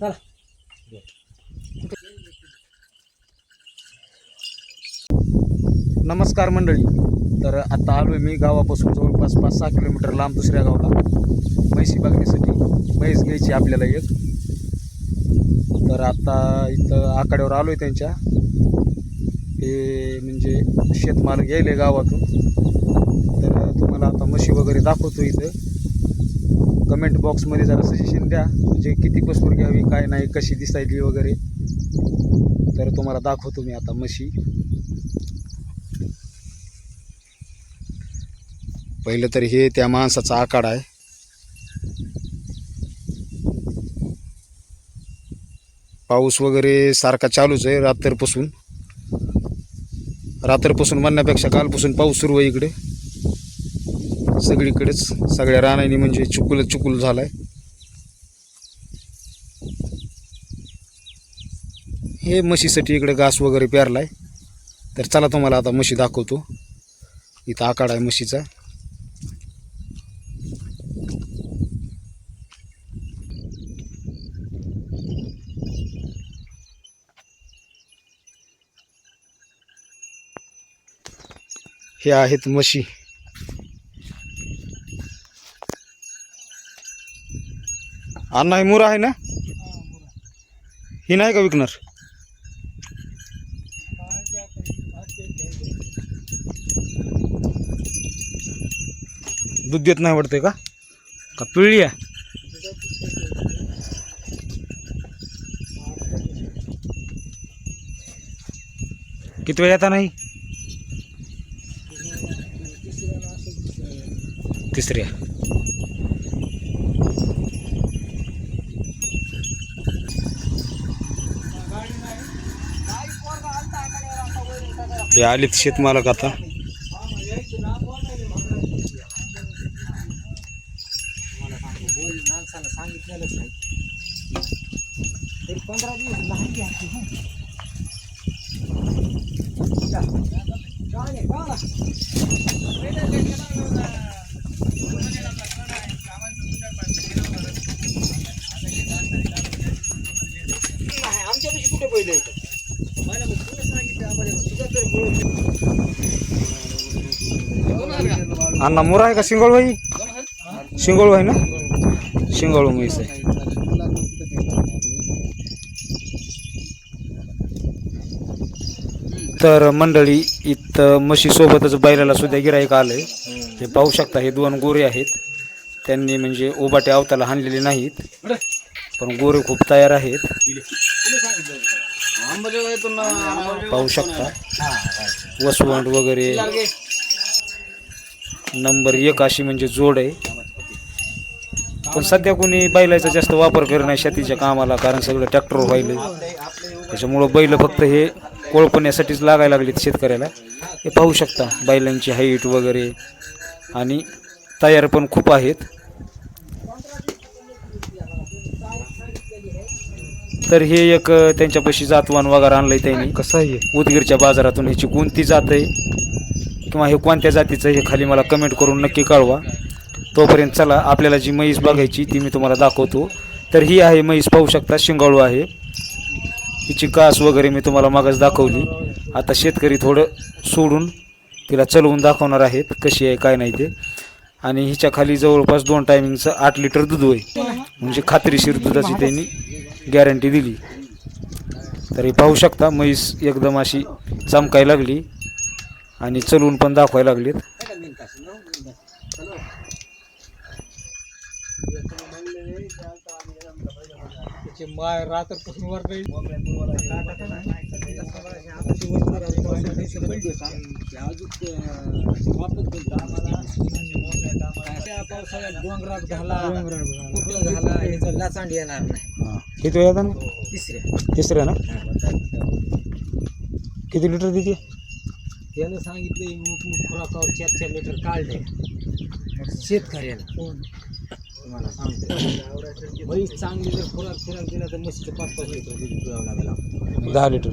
चला. नमस्कार मंडळी. तर आता आलो आहे मी गावापासून जवळपास पाच सहा किलोमीटर लांब दुसऱ्या गावाला. म्हैशी बघण्यासाठी म्हैस घ्यायची आपल्याला एक. तर आता इथं आकड्यावर आलो आहे त्यांच्या. हे म्हणजे शेतमाल घ्यायले गावातून. तर तुम्हाला आता म्हशी वगैरे दाखवतो इथं. कमेंट बॉक्समध्ये जरा सजेशन द्या. म्हणजे किती पसूर घ्यावी काय नाही कशी दिसायली वगैरे. तर तुम्हाला दाखवतो मी आता म्हशी पहिलं तर हे त्या माणसाचा आखाडा आहे. पाऊस वगैरे सारखा चालूच आहे रात्रपासून. रात्रपासून म्हणण्यापेक्षा कालपासून पाऊस सुरू आहे इकडे. सगळीकडेच सगळ्या रानाने म्हणजे चुकुल चुकुल झालाय. हे म्हशीसाठी इकडे घास वगैरे पेरलाय. तर चला तुम्हाला आता म्हशी दाखवतो. इथं आकाड आहे म्हशीचा. हे आहेत म्हशी. अण्णा हे मुर आहे ना? ही नाही का विकणार? दूध देत नाही वाटते का? का पिळली आहे? किती वेळ येता नाही तिसऱ्या हे आलीत शेतमालक आता. माणसानं सांगितलेलंच नाही एक पंधरा दिवस लहान घ्या की, हं. या. काय नाही, का ना? नाही, आमच्यापाशी कुठे पहिले येतं मला मग तुला सांगितलं आम्हाला तुझा तर मुळ अण्णा मोरा आहे का शिंगोळ भाई? शिंगोळ भाई ना? शिंगोळ म्हैस आहे. तर मंडळी इथं म्हशीसोबतच बैलाला सुद्धा गिराईक आहे हे पाहू शकता हे दोन गोरे आहेत. त्यांनी म्हणजे ओबाटे अवताला हाणलेले नाहीत. पण गोरे खूप तयार आहेत. पाहू शकता. वसवंट वगैरे. नंबर एक अशी म्हणजे जोड आहे. पण सध्या कोणी बैलाचा जास्त वापर करत नाही शेतीच्या कामाला कारण सगळं ट्रॅक्टर व्हायले त्याच्यामुळं बैल फक्त हे कोळपण्यासाठीच लागायला लागलेत शेतकऱ्याला. हे पाहू शकता बैलांची हाईट वगैरे. आणि तयार पण खूप आहेत. तर हे एक त्यांच्यापाशी जातवान वगैरे आणलंय त्यांनी. कसं आहे उदगीरच्या बाजारातून ह्याची कोणती जात आहे किंवा हे कोणत्या जातीचं हे खाली मला कमेंट करून नक्की कळवा. तोपर्यंत चला आपल्याला जी म्हैस बघायची ती मी तुम्हाला दाखवतो. तर ही आहे म्हैस पाहू शकता शिंगाळू आहे. हिची कास वगैरे मी तुम्हाला मागच दाखवली. आता शेतकरी थोडं सोडून तिला चलवून दाखवणार आहेत कशी आहे काय नाही ते. आणि हिच्या खाली जवळपास दोन टायमिंगचं आठ लिटर दूध होईल म्हणजे खात्रीशीर दुधाची त्यांनी गॅरंटी दिली. तर पाहू शकता म्हैस एकदम अशी चमकायला लागली आणि चलवून पण दाखवायला लागलीत. डोंगरात कुठं ह्याचा लाचांड येणार नाही हां किती वेळ ना? तिसऱ्या. तिसऱ्या ना? किती लिटर देते? त्यानं सांगितलं खुराकावर चार चार लिटर काढले. शेतकऱ्याला. तुम्हाला सांगतो. म्हैस चांगली जर खुराक फिराक दिला तर म्हशीचं पाच पाच लिटर दूध पिळावं लागेल आपल्याला. दहा लिटर.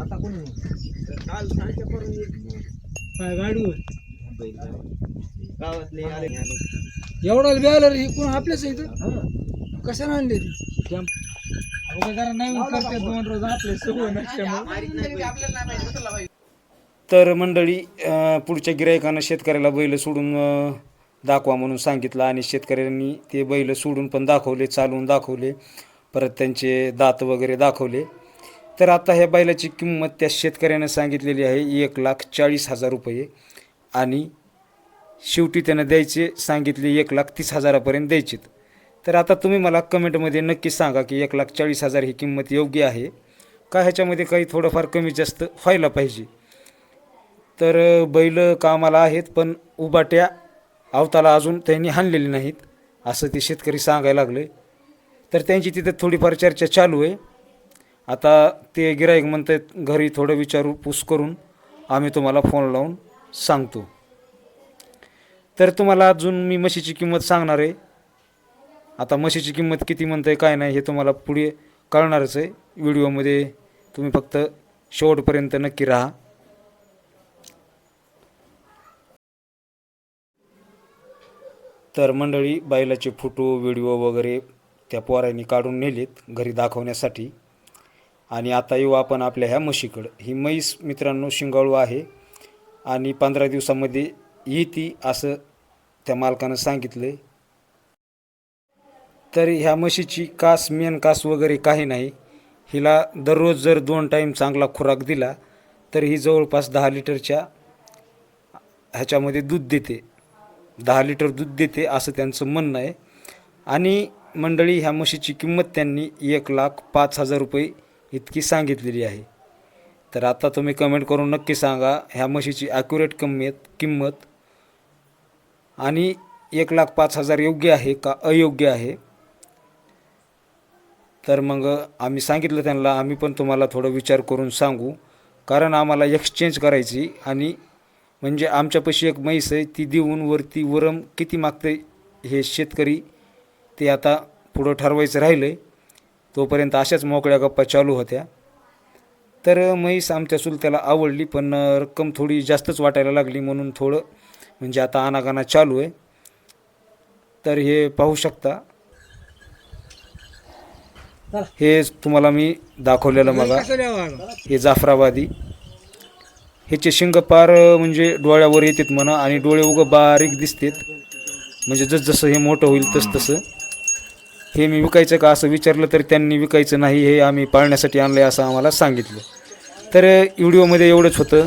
आता कोणी काल करून गाडीवर? गावातले आले. एवढा बॅलर हे कोण आपल्याच इथं. कशाला आणले ती? कॅम्प अगं जरा नवीन करते दोन रोज आपले सवय नसल्यामुळे तर मंडळी अं, पुढच्या गिरायकानं शेतकऱ्याला बैल सोडून अं, दाखवा म्हणून सांगितलं आणि शेतकऱ्यांनी ते बैल सोडून पण दाखवले चालवून दाखवले. परत त्यांचे दात वगैरे दाखवले. तर आता ह्या बैलाची किंमत त्या शेतकऱ्यानं सांगितलेली आहे एक लाख चाळीस हजार रुपये. आणि शेवटी त्यानं द्यायचे सांगितले एक लाख तीस हजारापर्यंत द्यायचे तर आता तुम्ही मला कमेंटमध्ये नक्की सांगा की एक लाख चाळीस हजार ही किंमत योग्य आहे. का ह्याच्यामध्ये काही थोडंफार कमी जास्त व्हायला पाहिजे? तर बैल कामाला आहेत पण उबाट्या अवताला अजून त्यांनी हाणलेली नाहीत असं ते शेतकरी सांगायला लागले. तर त्यांची तिथं थोडीफार चर्चा चालू आहे. आता ते गिराईक म्हणतात घरी थोडं विचारपूस करून आम्ही तुम्हाला फोन लावून सांगतो. तर तुम्हाला अजून मी म्हशीची किंमत सांगणार आहे. आता म्हशीची किंमत किती म्हणताय काय नाही हे तुम्हाला पुढे कळणारच आहे. व्हिडिओमध्ये तुम्ही फक्त शेवटपर्यंत नक्की राहा. तर मंडळी बैलाचे फोटो व्हिडिओ वगैरे त्या पोरांनी काढून नेलेत घरी दाखवण्यासाठी. आणि आता येऊ आपण आपल्या ह्या म्हशीकडं. ही म्हैस मित्रांनो शिंगाळू आहे. आणि पंधरा दिवसामध्ये येती असं त्या मालकानं सांगितलं आहे तर ह्या म्हशीची कास मेन कास वगैरे काही नाही. हिला दररोज जर दोन टाईम चांगला खुराक दिला तर ही जवळपास दहा लिटरच्या ह्याच्यामध्ये दूध देते. दहा लिटर दूध देते असं त्यांचं म्हणणं आहे. आणि मंडळी ह्या म्हशीची किंमत त्यांनी एक लाख पाच हजार रुपये इतकी सांगितलेली आहे. तर आता तुम्ही कमेंट करून नक्की सांगा ह्या म्हशीची ॲक्युरेट किंमत किंमत आणि एक लाख पाच हजार योग्य आहे का अयोग्य आहे? तर मग आम्ही सांगितलं त्यांना आम्ही पण तुम्हाला थोडं विचार करून सांगू. कारण आम्हाला एक्सचेंज करायची आणि म्हणजे आमच्यापाशी एक म्हैस आहे ती देऊन वरती वरम किती मागते हे शेतकरी ते आता पुढं ठरवायचं राहिलं आहे तोपर्यंत अशाच मोकळ्या गप्पा चालू होत्या. तर म्हैस आमच्या चुलत्याला आवडली पण रक्कम थोडी जास्तच वाटायला लागली म्हणून थोडं म्हणजे आता आनागाना चालू आहे. तर हे पाहू शकता. हे तुम्हाला मी दाखवलेलं द्यावं हे जाफराबादी. ह्याचे शिंग पार म्हणजे डोळ्यावर येतात म्हणा आणि डोळे उगं बारीक दिसतात. म्हणजे जसजसं हे मोठं होईल तस तसं हे मी विकायचं का असं विचारलं तर त्यांनी विकायचं नाही हे आम्ही पाळण्यासाठी आणलं आहे असं आम्हाला सांगितलं. तर व्हिडिओमध्ये एवढंच होतं.